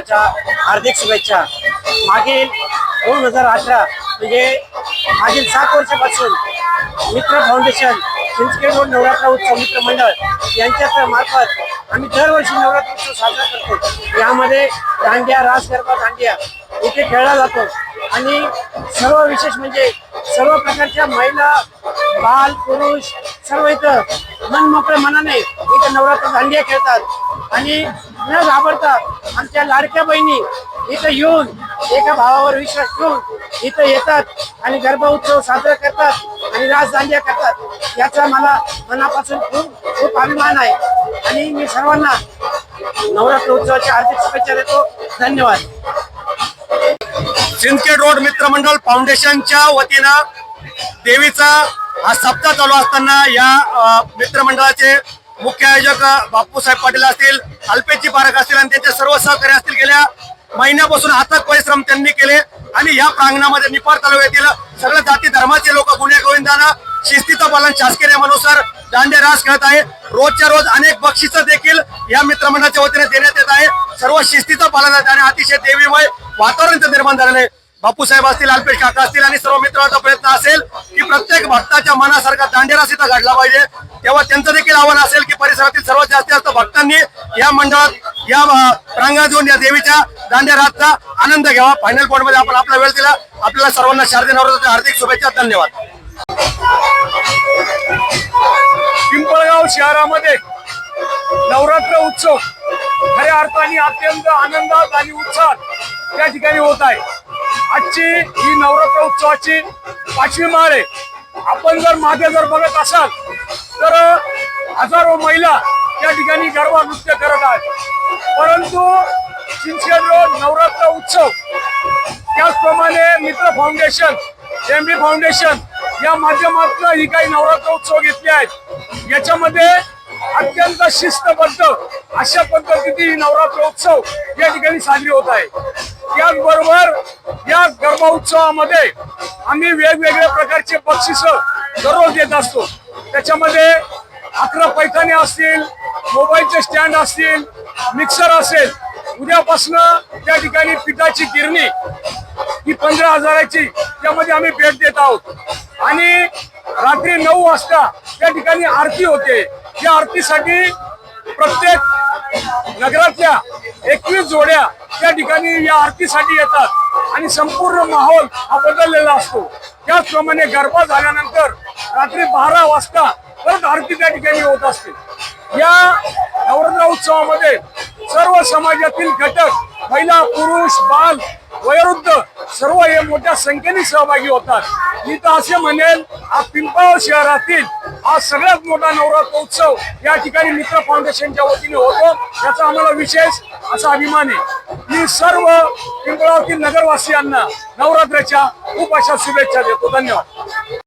उत्सवाच्या हार्दिक शुभेच्छा. मागील दोन हजार अठरा म्हणजे मागील सात वर्षापासून मित्र फाउंडेशन चिंचखेड रोड नवरात्र उत्सव मित्र मंडळ यांच्या मार्फत आम्ही दरवर्षी नवरात्र उत्सव साजरा करतो. यामध्ये दांडिया रास गरबा दांडिया इथे खेळला जातो. आणि सर्व विशेष म्हणजे सर्व प्रकारच्या महिला बाल पुरुष सर्व इथं मनमोकळ्या मनाने इथं नवरात्र दांडिया खेळतात. आणि न घाबरता आमच्या लाडक्या बहिणी इथं येऊन एका भावावर विश्वास ठेवून इथं येतात आणि गरबा उत्सव साजरा करतात आणि राजदांडिया करतात. याचा मला मनापासून खूप खूप अभिमान आहे. आणि मी सर्वांना नवरात्र उत्सवाच्या हार्दिक शुभेच्छा देतो. धन्यवाद. सिंदखेड रोड मित्रमंडळ फाउंडेशनच्या वतीनं देवीचा हा सप्ताह चालू असताना या मित्रमंडळाचे मुख्य आयोजक बापूसाहेब पाटील असतील अल्पेची पारख असतील आणि त्यांचे सर्व सहकारी असतील गेल्या महिन्यापासून अथक परिश्रम त्यांनी केले आणि या प्रांगणामध्ये निपार तालुक्यातील सगळ्या जाती धर्माचे लोक गुन्हेगोविंदानं शिस्तीचं पालन शासकीय नियमानुसार दांडे रास खेळत आहे. रोजच्या रोज अनेक बक्षिस देखील या मित्रमंडळाच्या वतीने देण्यात येत आहे. सर्व शिस्तीचं पालन आहे आणि अतिशय देवीमय वातावरण निर्माण झालेलं आहे. बापूसाहेब असतील अल्पेश काका असतील आणि सर्व मित्रांचा प्रयत्न असेल की प्रत्येक भक्ताच्या मनासारखा दांडेरा इथं घडला पाहिजे. तेव्हा त्यांचं देखील आव्हान असेल की परिसरातील सर्वात जास्तीत जास्त भक्तांनी या मंडळात या प्रांगणात येऊन या देवीच्या दांडेराचा आनंद घ्यावा. फायनल पॉईंटमध्ये आपण आपला वेळ दिला. आपल्याला सर्वांना शारदे नवरात्राच्या हार्दिक शुभेच्छा. धन्यवाद. पिंपळगाव शहरामध्ये नवरात्र उत्सव खऱ्या अर्थाने अत्यंत आनंदात आणि उत्साहात त्या ठिकाणी होत आहे. आजची ही नवरात्र उत्सवाची पाचवी माळ आहे. आपण जर मागे जर बघत असाल तर हजारो महिला या ठिकाणी गरबा नृत्य करत आहेत. परंतु चिंचखेड रोड नवरात्र उत्सव त्याचप्रमाणे मित्र फाउंडेशन एम बी फाउंडेशन या माध्यमातून ही काही नवरात्र उत्सव घेतले आहेत. याच्यामध्ये अत्यंत शिस्तबद्ध अशा पद्धतीने ही नवरात्र उत्सव या ठिकाणी साजरी होत आहे त्याचबरोबर या गरबा उत्सवामध्ये आम्ही वेगवेगळ्या प्रकारचे बक्षिस दररोज देत असतो. त्याच्यामध्ये अकरा पैठणी असतील मोबाईलचे स्टँड असतील मिक्सर असेल उद्यापासनं त्या ठिकाणी पिठाची गिरणी ही पंधरा हजाराची त्यामध्ये आम्ही भेट देत आहोत. आणि रात्री नऊ वाजता त्या ठिकाणी आरती होते. या आरतीसाठी प्रत्येक नगरातल्या एकवीस जोड्या त्या ठिकाणी या आरतीसाठी येतात. आणि संपूर्ण माहोल हा बदललेला असतो. त्याचप्रमाणे गरबा झाल्यानंतर रात्री बारा वाजता परत आरती त्या ठिकाणी होत असते. या नवरात्र उत्सवामध्ये सर्व समाजातील घटक महिला पुरुष बाल वयोवृद्ध सर्व हे मोठ्या संख्येने सहभागी होतात. मी तर असे म्हणेल हा पिंपळ शहरातील हा सगळ्यात मोठा नवरात्र उत्सव या ठिकाणी मित्र फाउंडेशनच्या वतीने होतो. याचा आम्हाला विशेष असा अभिमान आहे. मी सर्व पिंपळावतील नगरवासियांना नवरात्राच्या खूप अशा शुभेच्छा देतो. धन्यवाद.